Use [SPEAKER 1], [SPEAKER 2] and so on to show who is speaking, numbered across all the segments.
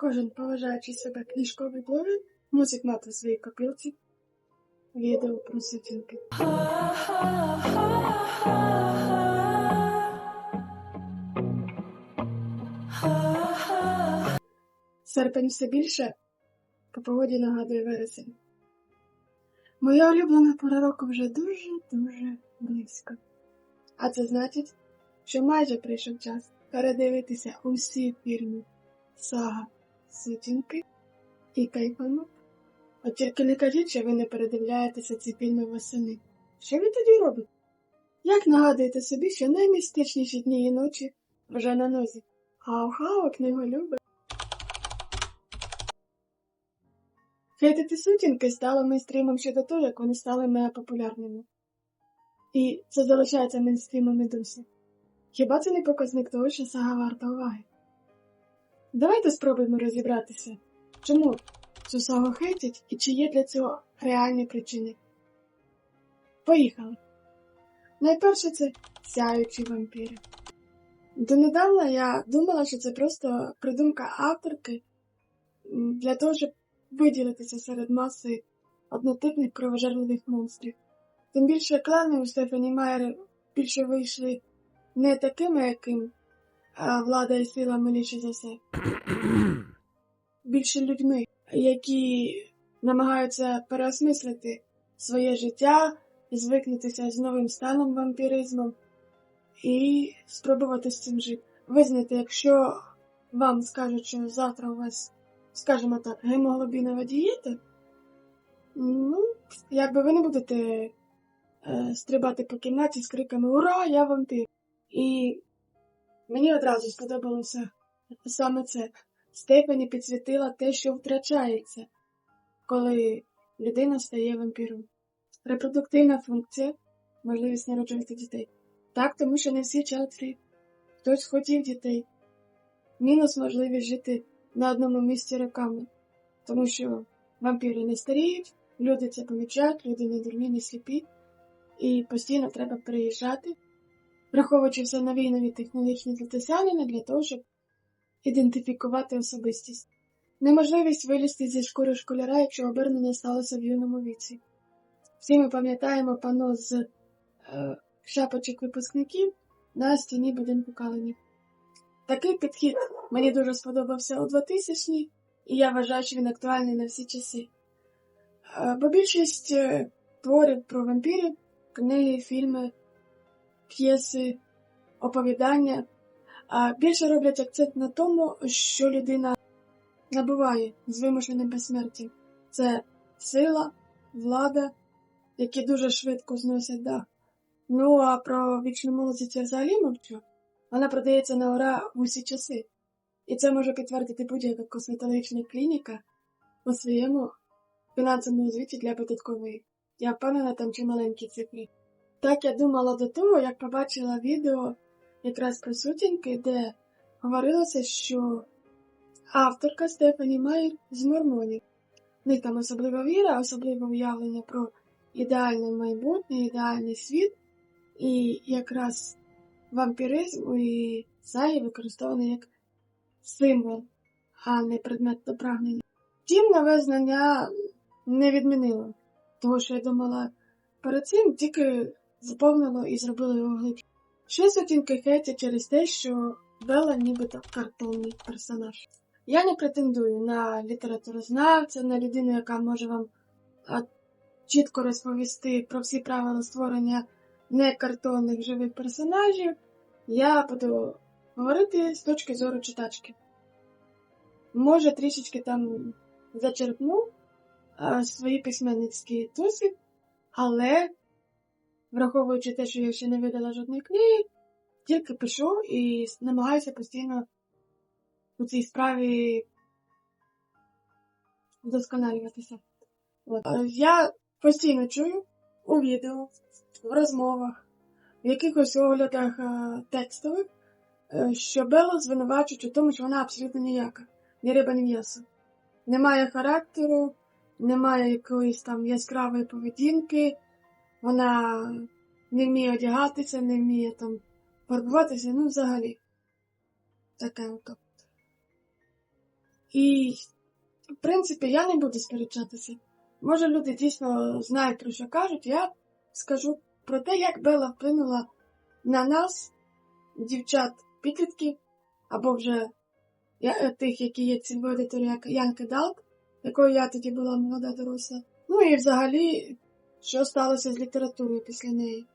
[SPEAKER 1] Кожен поважаючий себе книжковий блогер мусить мати в своїй копілці відео про сутінки. Серпень все більше по погоді нагадує вересень. Моя улюблена пора року вже дуже-дуже близько. А це значить, що майже прийшов час передивитися усі фільми Сага Сутінки і Кайфану. От тільки не кажіть, що ви не передивляєтеся ці фільми восени. Що ви тоді робите? Як нагадуєте собі, що наймістичніші дні і ночі вже на нозі? Хау-хау, книголюби. Хейтити сутінки стало мейнстрімом ще до того, як вони стали мега популярними. І це залишається мейнстрімом і досі. Хіба це не показник того, що сага варта уваги? Давайте спробуємо розібратися, чому цю сагу хейтять і чи є для цього реальні причини. Поїхали. Найперше це сяючі вампіри. Донедавна я думала, що це просто придумка авторки для того, щоб виділитися серед маси однотипних кровожерливих монстрів. Тим більше клани у Стефані Майер більше вийшли не такими, яким влада і сила миліше за все. Більше людьми, які намагаються переосмислити своє життя, звикнутися з новим станом вампіризмом і спробувати з цим жити. Визнати, якщо вам скажуть, що завтра у вас, скажімо так, гемоглобінова дієта, ну, якби ви не будете е, стрибати по кімнаті з криками Ура, я вампір! І мені одразу сподобалося саме це. Стефані підсвітила те, що втрачається, коли людина стає вампіром. Репродуктивна функція, можливість народжувати дітей. Так, тому що не всі child Хтось хотів дітей. Мінус можливість жити на одному місці роками, тому що вампіри не старіють, люди це помічають, люди не дурні, не сліпі, і постійно треба переїжджати, враховуючи все нові і нові технологічні досягнення для того, щоб ідентифікувати особистість. Неможливість вилізти зі шкури школяра, якщо обернення сталося в юному віці. Всі ми пам'ятаємо пано з е, шапочок випускників на стіні будинку Калинів. Такий підхід мені дуже сподобався у 2000-ні, і я вважаю, що він актуальний на всі часи. Е, бо більшість е, творів про вампірів, книги, фільми, п'єси, оповідання а більше роблять акцент на тому, що людина набуває з вимушеним безсмертям. Це сила, влада, які дуже швидко зносять дах. Ну а про вічну молодість я взагалі мовчу. Вона продається на ура в усі часи. І це може підтвердити будь-яка косметологічна клініка у своєму фінансовому звіті для податкової. Я впевнена там чималенькі цифри. Так я думала до того, як побачила відео якраз про сутінки, де говорилося, що авторка Стефані Майер з мормонів. В них там особлива віра, особливе уявлення про ідеальне майбутнє, ідеальний світ, і якраз вампіризм і сагі використований як символ, а не предмет прагнення. Втім, нове знання не відмінило, того, що я думала перед цим, тільки заповнило і зробило його глибше. Ще сутінки хейтять через те, що Белла нібито картонний персонаж. Я не претендую на літературознавця, на людину, яка може вам чітко розповісти про всі правила створення некартонних живих персонажів. Я буду говорити з точки зору читачки. Може, трішечки там зачерпну свої письменницькі досвід, але враховуючи те, що я ще не видала жодної книги, тільки пишу і намагаюся постійно у цій справі вдосконалюватися. От. Я постійно чую у відео, в розмовах, в якихось оглядах е, текстових, е, що Беллу звинувачують у тому, що вона абсолютно ніяка, ні риба, ні м'ясо. Немає характеру, немає якоїсь там яскравої поведінки, вона не вміє одягатися, не вміє там фарбуватися, ну взагалі. Таке ото. І, в принципі, я не буду сперечатися. Може, люди дійсно знають, про що кажуть. Я скажу про те, як Бела вплинула на нас, дівчат підлітків, або вже я- е, тих, які є цільовою аудиторією, Янки Далк, якою я тоді була молода доросла. Ну і взагалі, що сталося з літературою після неї.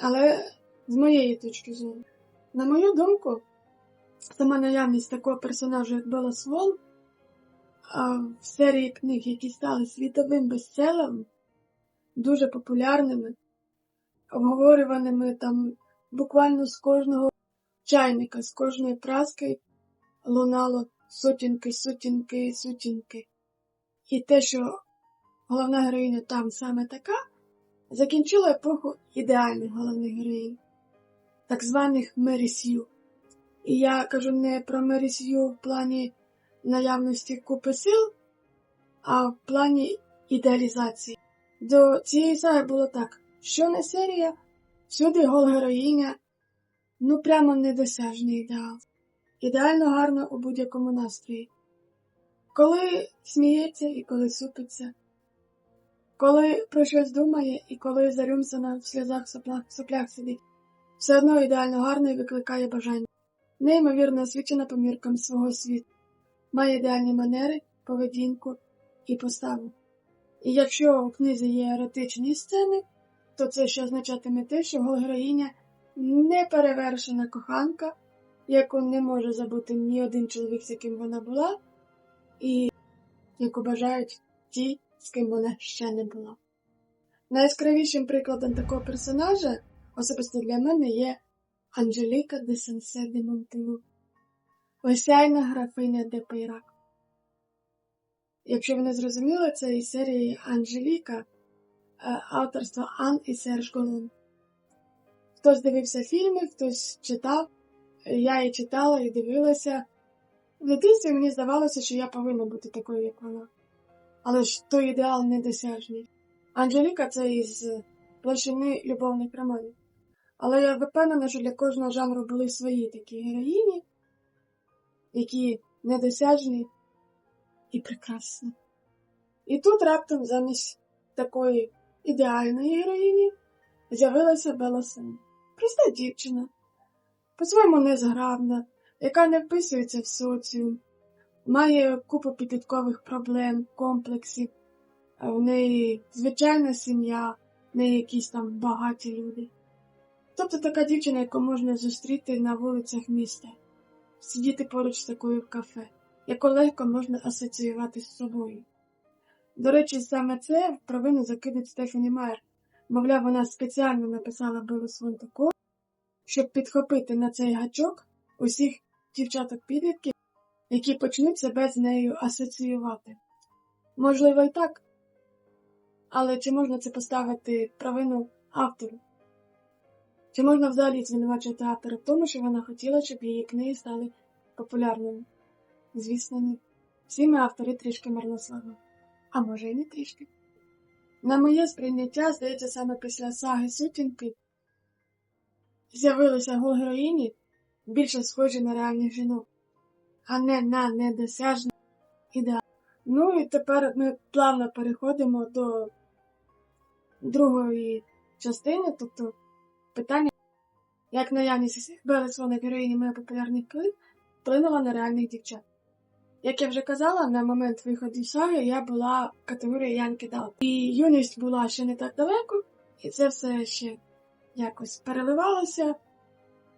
[SPEAKER 1] Але з моєї точки зору. На мою думку, сама наявність такого персонажа, як Бела Свон, а, в серії книг, які стали світовим бестселером, дуже популярними, обговорюваними там буквально з кожного чайника, з кожної праски лунало сутінки, сутінки, сутінки. І те, що головна героїня там саме така, закінчило епоху ідеальних головних героїнь, так званих Мері Сью. І я кажу не про Мері Сью в плані наявності купи сил, а в плані ідеалізації. До цієї саги було так, що не серія, всюди гол-героїня, ну прямо недосяжний ідеал. Ідеально гарно у будь-якому настрої. Коли сміється і коли супиться, коли про щось думає і коли зарюмсана в сльозах соплях, соплях сидить, все одно ідеально гарно і викликає бажання. Неймовірно освічена по міркам свого світу, має ідеальні манери, поведінку і поставу. І якщо у книзі є еротичні сцени, то це ще означатиме те, що героїня неперевершена коханка, яку не може забути ні один чоловік, з яким вона була, і яку бажають ті, з ким вона ще не була. Найяскравішим прикладом такого персонажа, особисто для мене, є Анжеліка де Сенсе де Монтелу, осяйна графиня де Пейрак. Якщо ви не зрозуміли, це із серії Анжеліка е, авторства Ан і Серж Голун. Хтось дивився фільми, хтось читав, я і читала, і дивилася. В дитинстві мені здавалося, що я повинна бути такою, як вона. Але ж той ідеал недосяжний. Анжеліка це із площини любовних романів. Але я впевнена, що для кожного жанру були свої такі героїні, які недосяжні і прекрасні. І тут раптом замість такої ідеальної героїні з'явилася Бела Сен. Проста дівчина, по-своєму незграбна, яка не вписується в соціум, має купу підліткових проблем, комплексів, в неї звичайна сім'я, не якісь там багаті люди. Тобто така дівчина, яку можна зустріти на вулицях міста, сидіти поруч з такою в кафе, яку легко можна асоціювати з собою. До речі, саме це в провину закидить Стефані Майер. Мовляв, вона спеціально написала Белу Свон таку, щоб підхопити на цей гачок усіх дівчаток-підлітків, які почнуть себе з нею асоціювати. Можливо, і так. Але чи можна це поставити провину автору? Чи можна взагалі звинувачувати автора в тому, що вона хотіла, щоб її книги стали популярними? Звісно, ні. Всі ми автори трішки марнослави. А може і не трішки. На моє сприйняття, здається, саме після саги Сутінки з'явилися героїні більше схожі на реальних жінок, а не на недосяжний ідеал. Ну і тепер ми плавно переходимо до другої частини, тобто питання, як наявність Белесона героїні моїх популярних книг вплинула на реальних дівчат. Як я вже казала, на момент виходу саги я була в категорії Янки Дал. І юність була ще не так далеко, і це все ще якось переливалося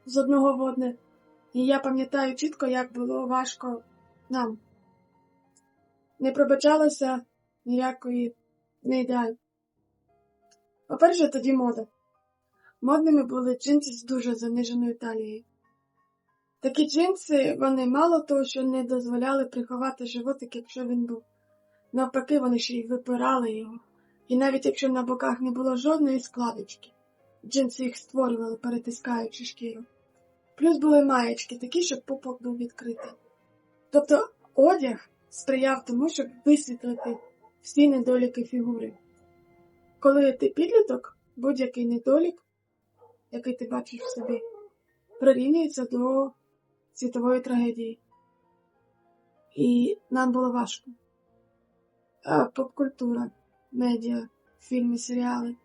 [SPEAKER 1] з одного в одне. І я пам'ятаю чітко, як було важко нам. Не пробачалося ніякої неідеаль. По-перше, тоді мода. Модними були джинси з дуже заниженою талією. Такі джинси, вони мало того, що не дозволяли приховати животик, якщо він був. Навпаки, вони ще й випирали його. І навіть якщо на боках не було жодної складочки, джинси їх створювали, перетискаючи шкіру. Плюс були маєчки, такі, щоб пупок був відкритий. Тобто одяг сприяв тому, щоб висвітлити всі недоліки фігури. Коли ти підліток, будь-який недолік, який ти бачиш в собі, прирівнюється до світової трагедії. І нам було важко. Поп-культура, медіа, фільми, серіали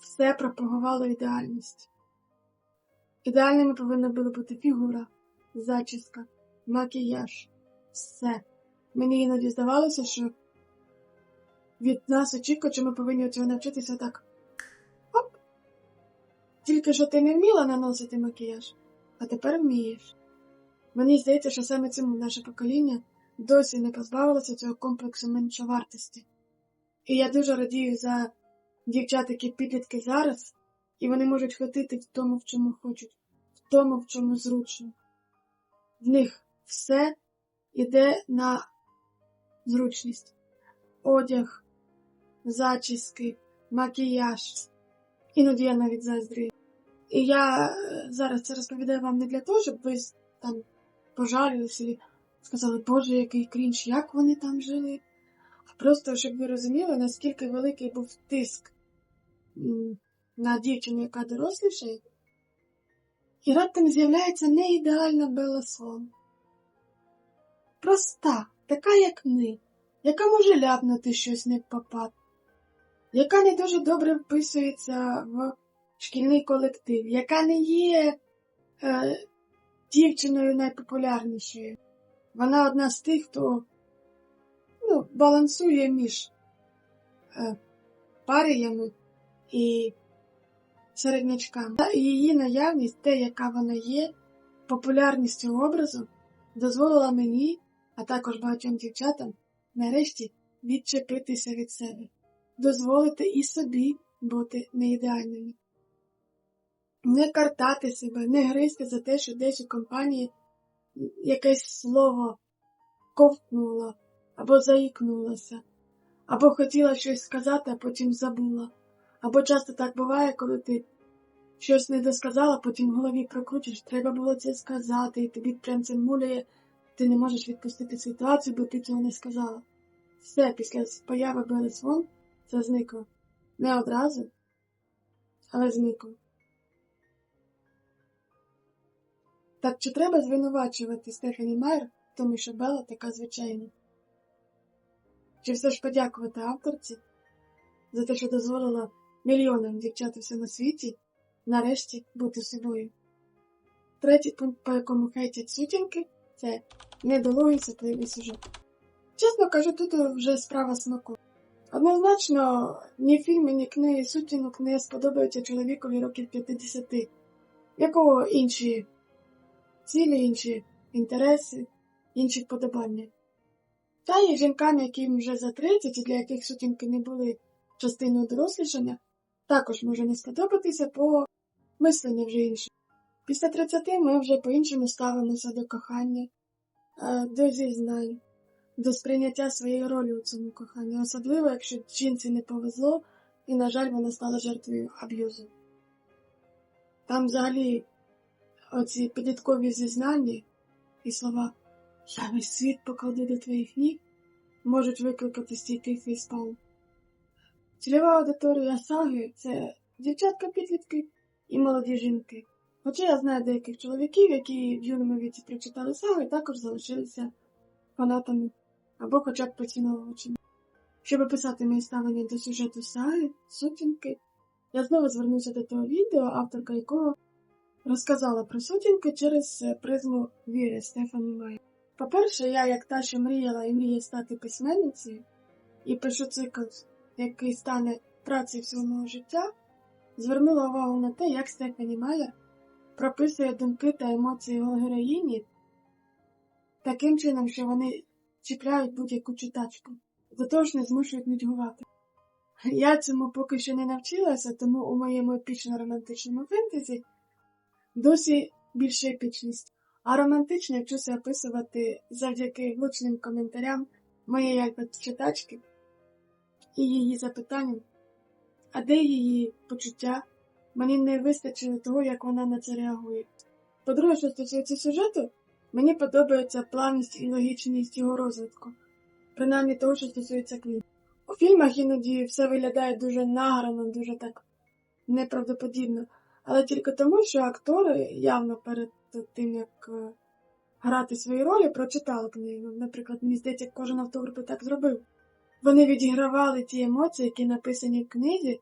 [SPEAKER 1] все пропагувало ідеальність. Ідеальними повинна була бути фігура, зачіска, макіяж, все. Мені іноді здавалося, що від нас очікують, що ми повинні цього навчитися так. Оп! Тільки що ти не вміла наносити макіяж, а тепер вмієш. Мені здається, що саме цьому наше покоління досі не позбавилося цього комплексу меншовартості. І я дуже радію за дівчат, які підлітки зараз, і вони можуть ходити в тому, в чому хочуть, в тому, в чому зручно. В них все йде на зручність. Одяг, зачіски, макіяж. Іноді я навіть заздрію. І я е, зараз це розповідаю вам не для того, щоб ви там пожалілися і сказали, Боже, який крінж, як вони там жили. А просто, щоб ви розуміли, наскільки великий був тиск на дівчину, яка дорослішає. І раптом з'являється не ідеальна Белла Слон. Проста, така, як ми, яка може ляпнути щось не попад, яка не дуже добре вписується в шкільний колектив, яка не є е, дівчиною найпопулярнішою. Вона одна з тих, хто ну, балансує між е, паріями і середнячками. Та її наявність, те, яка вона є, популярність цього образу, дозволила мені, а також багатьом дівчатам, нарешті відчепитися від себе, дозволити і собі бути неідеальними. Не картати себе, не гризти за те, що десь у компанії якесь слово ковтнуло, або заїкнулося, або хотіла щось сказати, а потім забула. Або часто так буває, коли ти щось не досказала, потім в голові прокручиш, треба було це сказати, і тобі прям це муляє, ти не можеш відпустити ситуацію, бо ти цього не сказала. Все після появи Белес Вон це зникло. Не одразу, але зникло. Так чи треба звинувачувати Стефані Майер, тому що Бела така звичайна? Чи все ж подякувати авторці за те, що дозволила мільйонам дівчат у всьому світі нарешті бути собою? Третій пункт, по якому хейтять сутінки, це недолугий сопливий сюжет. Чесно кажу, тут вже справа смаку. Однозначно, ні фільми, ні книги сутінок не сподобаються чоловікові років 50, якого інші цілі, інші інтереси, інші вподобання. Та й жінкам, яким вже за 30 і для яких сутінки не були частиною дорослішання, також може не сподобатися, бо мислення вже інше. Після 30 ми вже по-іншому ставимося до кохання, до зізнань, до сприйняття своєї ролі у цьому коханні, особливо, якщо жінці не повезло і, на жаль, вона стала жертвою аб'юзу. Там взагалі оці підліткові зізнання і слова Я весь світ покладу до твоїх ніг можуть викликати стійкий фейспалм. Цільова аудиторія саги це дівчатка-підлітки і молоді жінки. Хоча я знаю деяких чоловіків, які в юному віці прочитали сагу і також залишилися фанатами або хоча б поціновувачами. Щоб описати моє ставлення до сюжету саги, сутінки, я знову звернуся до того відео, авторка якого розказала про сутінки через призму віри Стефані Майер. По-перше, я, як та, що мріяла і мріє стати письменницею, і пишу цикл, який стане працею всього мого життя, звернула увагу на те, як Стефані Майер прописує думки та емоції його героїні таким чином, що вони чіпляють будь-яку читачку, до того ж не змушують нудьгувати. Я цьому поки що не навчилася, тому у моєму епічно-романтичному фентезі досі більше епічність. А романтично вчуся описувати завдяки влучним коментарям моєї читачки і її запитанням, а де її почуття, мені не вистачило того, як вона на це реагує. По-друге, що стосується сюжету, мені подобається плавність і логічність його розвитку, принаймні того, що стосується книг. У фільмах іноді все виглядає дуже награно, дуже так неправдоподібно, але тільки тому, що актори явно перед тим, як грати свої ролі, прочитали книгу. Наприклад, мені здається, кожен автор би так зробив. Вони відігравали ті емоції, які написані в книзі,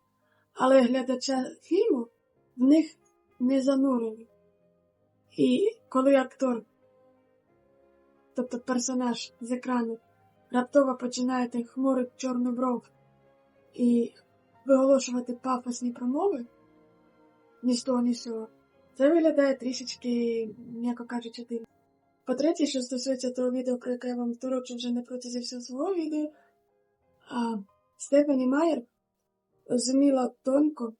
[SPEAKER 1] але глядача фільму в них не занурили. І коли актор, тобто персонаж з екрану, раптово починає хмурити чорну бров і виголошувати пафосні промови, ні з того, ні з цього, це виглядає трішечки, м'яко кажучи, дивно. По-третє, що стосується того відео, про яке я вам торочу вже на протязі всього свого відео, а, Стефані Майер зуміла тонко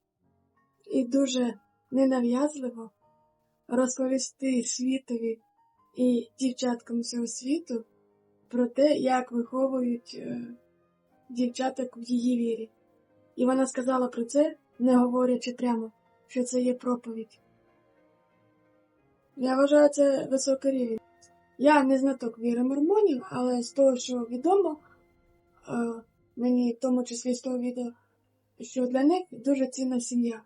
[SPEAKER 1] і дуже ненав'язливо розповісти світові і дівчаткам всього світу про те, як виховують е, дівчаток в її вірі. І вона сказала про це, не говорячи прямо, що це є проповідь. Я вважаю це високий рівень. Я не знаток віри мормонів, але з того, що відомо, е, мені в тому числі з того відео, що для них дуже цінна сім'я.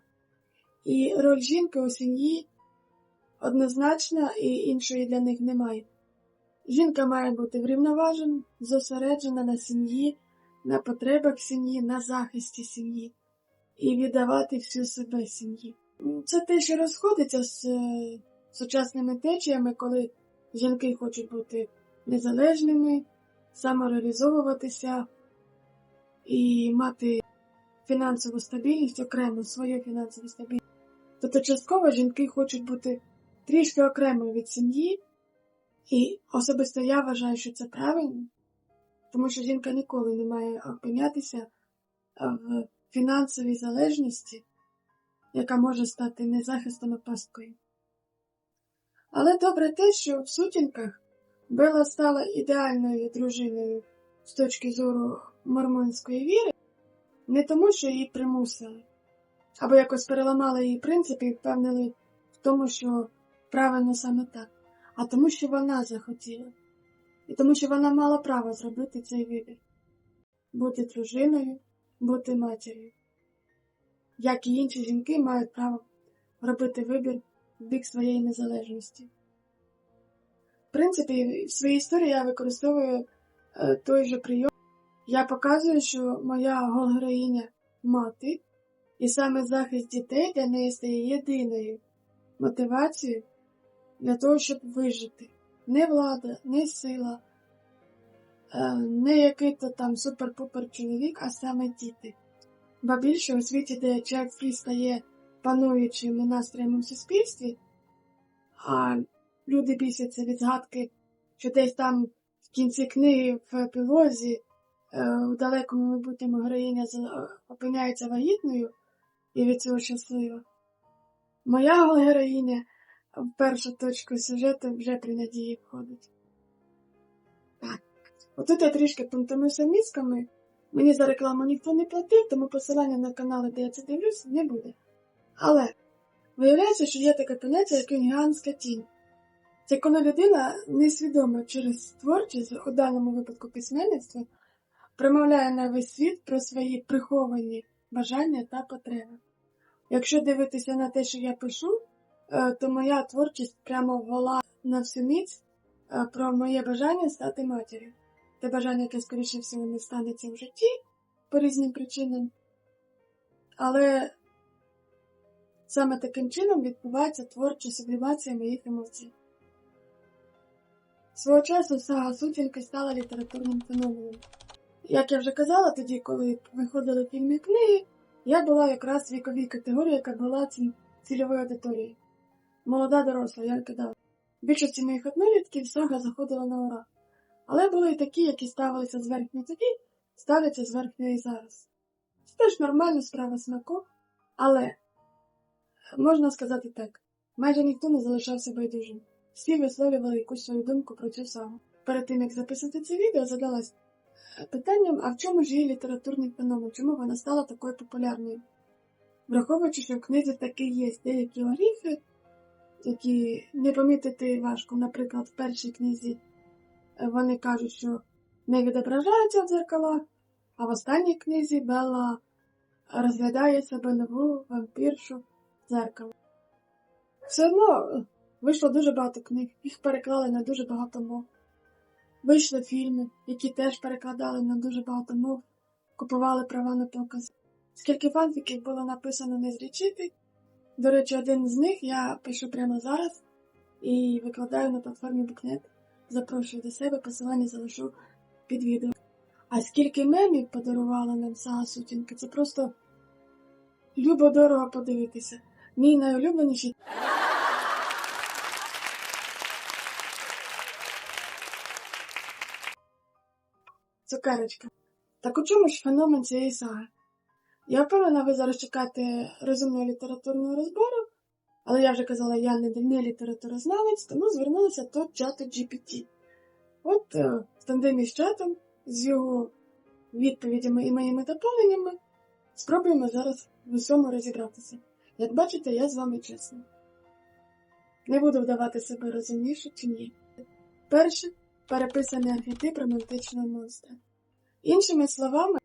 [SPEAKER 1] І роль жінки у сім'ї однозначна і іншої для них немає. Жінка має бути врівноважена, зосереджена на сім'ї, на потребах сім'ї, на захисті сім'ї і віддавати всю себе сім'ї. Це те, що розходиться з е, сучасними течіями, коли жінки хочуть бути незалежними, самореалізовуватися і мати фінансову стабільність, окремо свою фінансову стабільність. Тобто частково жінки хочуть бути трішки окремо від сім'ї, і особисто я вважаю, що це правильно, тому що жінка ніколи не має опинятися в фінансовій залежності, яка може стати незахистом пасткою. Але добре те, що в сутінках Бела стала ідеальною дружиною з точки зору мормонської віри, не тому, що її примусили, або якось переламали її принципи і впевнили в тому, що правильно саме так, а тому, що вона захотіла, і тому, що вона мала право зробити цей вибір бути дружиною, бути матір'ю. Як і інші жінки мають право робити вибір в бік своєї незалежності. В принципі, в своїй історії я використовую е, той же прийом. Я показую, що моя героїня мати, і саме захист дітей для неї стає єдиною мотивацією для того, щоб вижити. Не влада, не сила, е, не який-то там супер-пупер чоловік, а саме діти. Ба більше у світі, де чоловік стає пануючим настроєм у суспільстві, а люди бісяться від згадки, що десь там в кінці книги в епілозі е, у далекому майбутньому героїня опиняється вагітною і від цього щаслива. Моя героїня в першу точку сюжету вже при надії входить. Отут я трішки пунктамуся мізками. Мені за рекламу ніхто не платив, тому посилання на канали, де я це дивлюсь, не буде. Але виявляється, що є таке поняття, як інгіанська тінь. Це коли людина несвідомо через творчість, у даному випадку письменництво, промовляє на весь світ про свої приховані бажання та потреби. Якщо дивитися на те, що я пишу, е, то моя творчість прямо ввела на всю міць е, про моє бажання стати матір'ю. Те бажання, яке, скоріше всього, не станеться в житті по різним причинам. Але саме таким чином відбувається творча сублімація моїх емоцій. Свого часу сага Сутінки стала літературним феноменом. Як я вже казала тоді, коли виходили фільми книги, я була якраз віковій категорії, яка була цільовою аудиторією. Молода доросла, я казала. Більшості моїх однолітків сага заходила на ура. Але були і такі, які ставилися зверхньо тоді, ставляться зверхньо і зараз. Це теж нормальна справа смаку, але можна сказати так, майже ніхто не залишався байдужим. Всі висловлювали якусь свою думку про цю сагу. Перед тим, як записати це відео, задалась питанням, а в чому ж її літературний феномен, чому вона стала такою популярною? Враховуючи, що в книзі таки є деякі оріхи, які не помітити важко. Наприклад, в першій книзі вони кажуть, що не відображаються в дзеркалах, а в останній книзі Белла розглядає себе нову вампіршу дзеркало. Все одно Вийшло дуже багато книг, їх переклали на дуже багато мов. Вийшли фільми, які теж перекладали на дуже багато мов, купували права на показ. Скільки фанфіків було написано не злічити. До речі, один з них я пишу прямо зараз і викладаю на платформі Букнет. Запрошую до себе, посилання залишу під відео. А скільки мемів подарувала нам Сага Сутінка, це просто любо дорого подивитися. Мій найулюбленіший цукерочка. Так у чому ж феномен цієї саги? Я впевнена, ви зараз чекаєте розумного літературного розбору, але я вже казала, я не, не літературознавець, тому звернулася до чату GPT. От е, в тандемі з чатом, з його відповідями і моїми доповненнями, спробуємо зараз в усьому розібратися. Як бачите, я з вами чесна. Не буду вдавати себе розумніше чи ні. Перше переписаний архетип романтичного монстра. Іншими словами,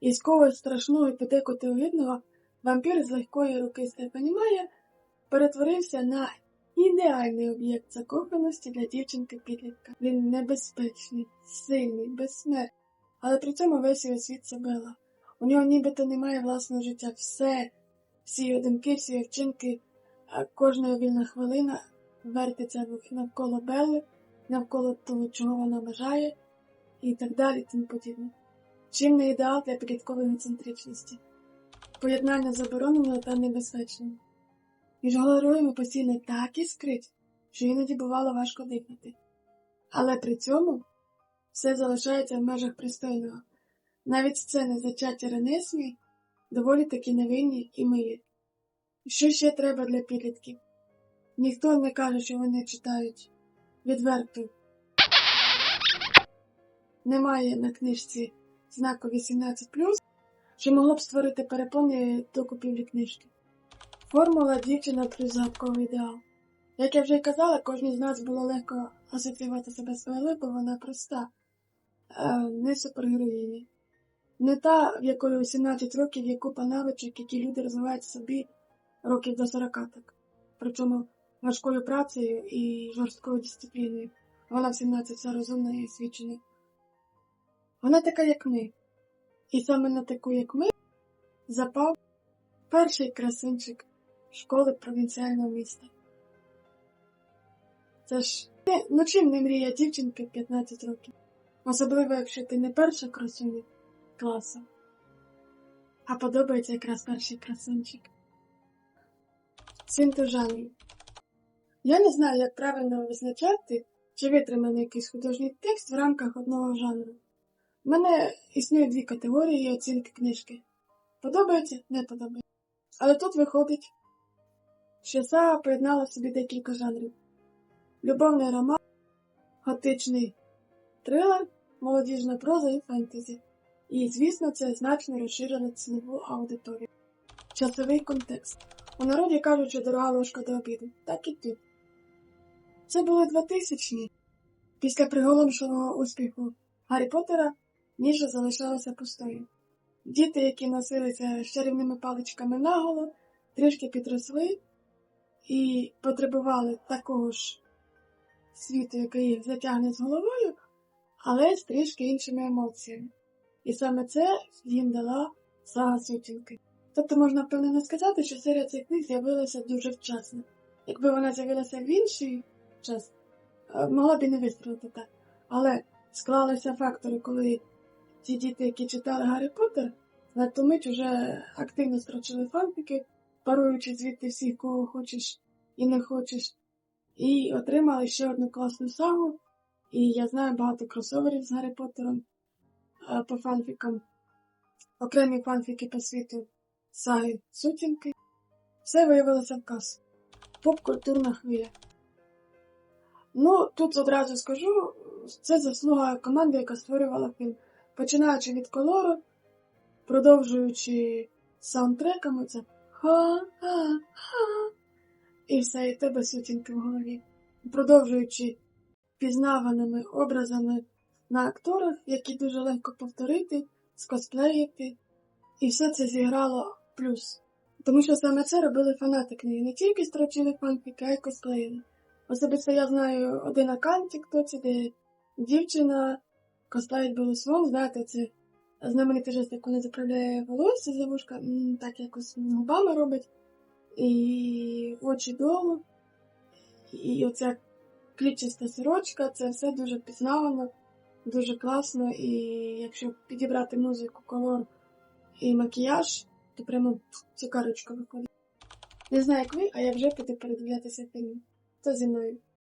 [SPEAKER 1] із когось страшного і подекотилогідного вампір з легкої руки Стефані Майя перетворився на ідеальний об'єкт закоханості для дівчинки-підлітка. Він небезпечний, сильний, безсмертний, але при цьому весь його світ себе. У нього нібито немає власного життя. Все, всі його всі вчинки, а кожна вільна хвилина вертиться навколо Белли, навколо того, чого вона бажає, і так далі, тому подібне. Чим не ідеал для підліткової егоцентричності? Поєднання забороненого та небезпечного. Між героями постійно так іскрить, що іноді бувало важко дихати. Але при цьому все залишається в межах пристойного. Навіть сцени зачаття Ренесмі доволі таки невинні і милі. Що ще треба для підлітків? Ніхто не каже, що вони читають відверто. Немає на книжці знаку 18+, що могло б створити перепони до купівлі книжки. Формула дівчина плюс загадковий ідеал. Як я вже казала, кожній з нас було легко асоціювати себе з Вайлою, бо вона проста, не супергероїні. Не та, в якої у 17 років є купа навичок, які люди розвивають собі років до 40 так. Причому важкою працею і жорсткою дисципліною. Вона в 17 вся розумна і освічена. Вона така, як ми. І саме на таку, як ми, запав перший красунчик школи провінціального міста. Це ж ну чим не мрія дівчинки 15 років. Особливо, якщо ти не перша красуня класу, а подобається якраз перший красунчик. Свінту жанру. Я не знаю, як правильно визначати, чи витриманий якийсь художній текст в рамках одного жанру. У мене існує дві категорії оцінки книжки. Подобається, не подобається. Але тут виходить, що сага поєднала в собі декілька жанрів: любовний роман, готичний трилер, молодіжна проза і фентезі. І, звісно, це значно розширило цільову аудиторію. Часовий контекст. У народі кажуть, що дорога ложка до обіду. Так і тут. Це були 2000-ні. Після приголомшеного успіху Гаррі Поттера ніша залишалася пустою. Діти, які носилися з чарівними паличками наголо, трішки підросли і потребували такого ж світу, який їх затягне з головою, але з трішки іншими емоціями. І саме це їм дала сага сутінки. Тобто можна впевнено сказати, що серія цих книг з'явилася дуже вчасно. Якби вона з'явилася в інший час, е, могла б і не вистрілити так. Але склалися фактори, коли ті діти, які читали Гаррі Поттер, на ту мить уже активно строчили фанфіки, паруючи звідти всіх, кого хочеш і не хочеш, і отримали ще одну класну сагу. І я знаю багато кросоверів з Гаррі Поттером е, по фанфікам, окремі фанфіки по світу, саги, сутінки. Все виявилося в касу. Поп-культурна хвиля. Ну, тут одразу скажу, це заслуга команди, яка створювала фільм. Починаючи від колору, продовжуючи саундтреками, це ха-ха-ха, і все і тебе сутінки в голові. Продовжуючи пізнаваними образами на акторах, які дуже легко повторити, скосплеїти, і все це зіграло плюс. Тому що саме це робили фанати книги. Не тільки строчили фанфіки, а й косплеїли. Особисто я знаю один аккаунт в Тіктоці, де дівчина косплеїть Белосвом, знаєте, це знаменитий жест, як вона заправляє волосся за вушка, так якось губами робить, і очі долу, і оця клітчаста сорочка, це все дуже пізнавано, дуже класно, і якщо підібрати музику, колор і макіяж, то прямо цукарочка виходить. Не знаю, як ви, а я вже піду передивлятися фільм. Хто зі мною?